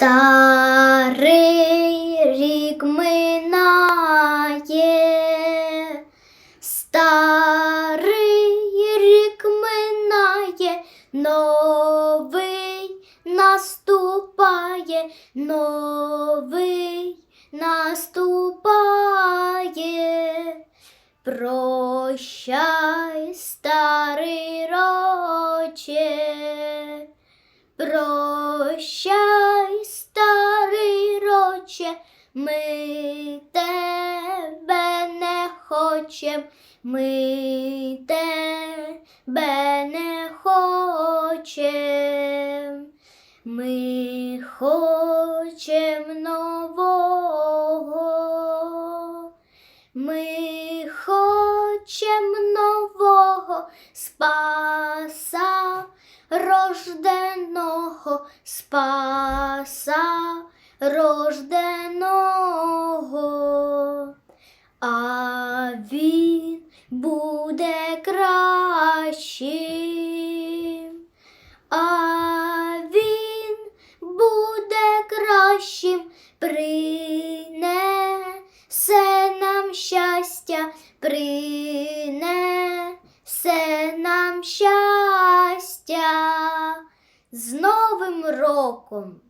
Старий рік минає, старий рік минає, новий наступає, новий наступає. Прощай, старий роче, прощай, ми тебе не хочем, ми тебе не хочем, ми хочем нового. Ми хочем нового спаса рожденого, спаса рожденого, а він буде кращим, а він буде кращим, принесе нам щастя, принесе нам щастя. З Новим роком!